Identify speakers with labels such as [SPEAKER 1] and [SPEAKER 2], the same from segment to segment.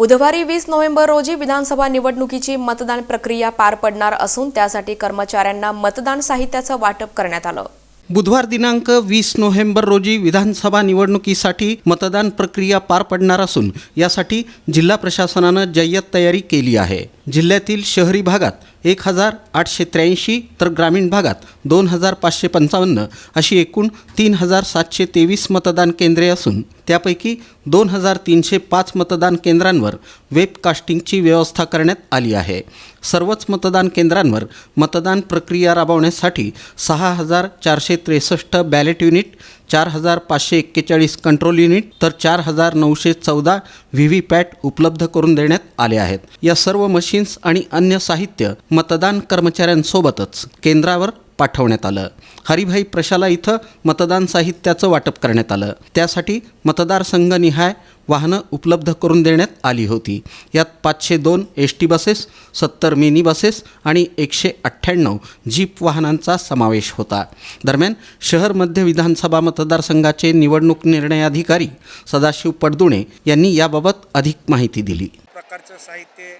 [SPEAKER 1] बुधवारी वीस नोव्हेंबर रोजी विधानसभा निवडणुकीची मतदान प्रक्रिया पार पडणार असून त्यासाठी कर्मचाऱ्यांना मतदान साहित्याचं वाटप करण्यात आलं.
[SPEAKER 2] बुधवार दिनांक वीस नोव्हेंबर रोजी विधानसभा निवडणुकीसाठी मतदान प्रक्रिया पार पडणार असून यासाठी जिल्हा प्रशासनानं जय्यत तयारी केली आहे. जिल्ह्यातील शहरी भागात एक हजार आठशे त्र्याऐंशी तर ग्रामीण भागात दोन हजार पाचशे पंचावन्न अशी एकूण तीन हजार सातशे तेवीस मतदान केंद्रे असून त्यापैकी दोन हजार तीनशे पाच मतदान केंद्रांवर वेबकास्टिंगची व्यवस्था करण्यात आली आहे. सर्वच मतदान केंद्रांवर मतदान प्रक्रिया राबवण्यासाठी सहा हजार चारशे त्रेसष्ट बॅलेट युनिट चार हजार पाचशे एक्केचाळीस कंट्रोल युनिट तर चार हजार नऊशे चौदा व्ही व्ही पॅट उपलब्ध करून देण्यात आले आहेत. या सर्व मशीन्स आणि अन्य साहित्य मतदान कर्मचाऱ्यांसोबतच केंद्रावर पाठवण्यात आलं. हरिभाई प्रशाला इथं मतदान साहित्याचं वाटप करण्यात आलं. त्यासाठी मतदारसंघनिहाय वाहनं उपलब्ध करून देण्यात आली होती. यात पाचशे दोन एस टी बसेस सत्तर मिनी बसेस आणि एकशे अठ्ठ्याण्णव जीप वाहनांचा समावेश होता. दरम्यान शहर मध्य विधानसभा मतदारसंघाचे निवडणूक निर्णय अधिकारी सदाशिव पडदुणे यांनी याबाबत अधिक माहिती दिली.
[SPEAKER 3] प्रकारचं साहित्य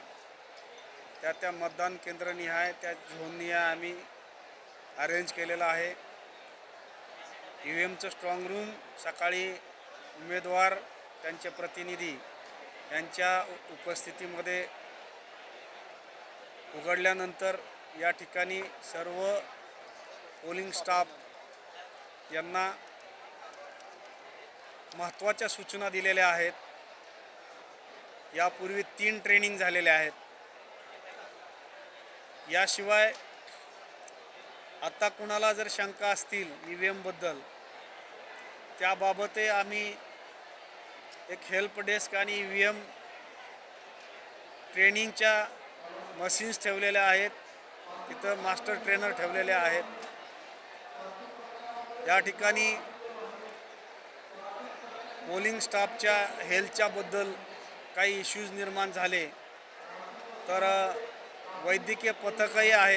[SPEAKER 3] त्या त्या मतदान केंद्रनिहाय त्या झोननिहाय आम्ही अरेंज केलेलं आहे. ई व्ही एमचं स्ट्रॉंग रूम सकाळी उमेदवार त्यांचे प्रतिनिधी यांच्या उपस्थितीमध्ये उघडल्यानंतर या ठिकाणी सर्व पोलिंग स्टाफ यांना महत्त्वाच्या सूचना दिलेल्या आहेत. यापूर्वी तीन ट्रेनिंग झालेले आहेत. याशिवाय आता कुणाला जर शंका असतील ई व्ही एमबद्दल त्याबाबतही आम्ही एक हेल्प डेस्क आणि ई व्ही एम ट्रेनिंगच्या मशीन्स ठेवलेल्या आहेत. तिथं मास्टर ट्रेनर ठेवलेले आहेत. या ठिकाणी पोलिंग स्टाफच्या हेल्थच्याबद्दल काही इश्यूज निर्माण झाले. तर वैद्यकीय पथकही आहे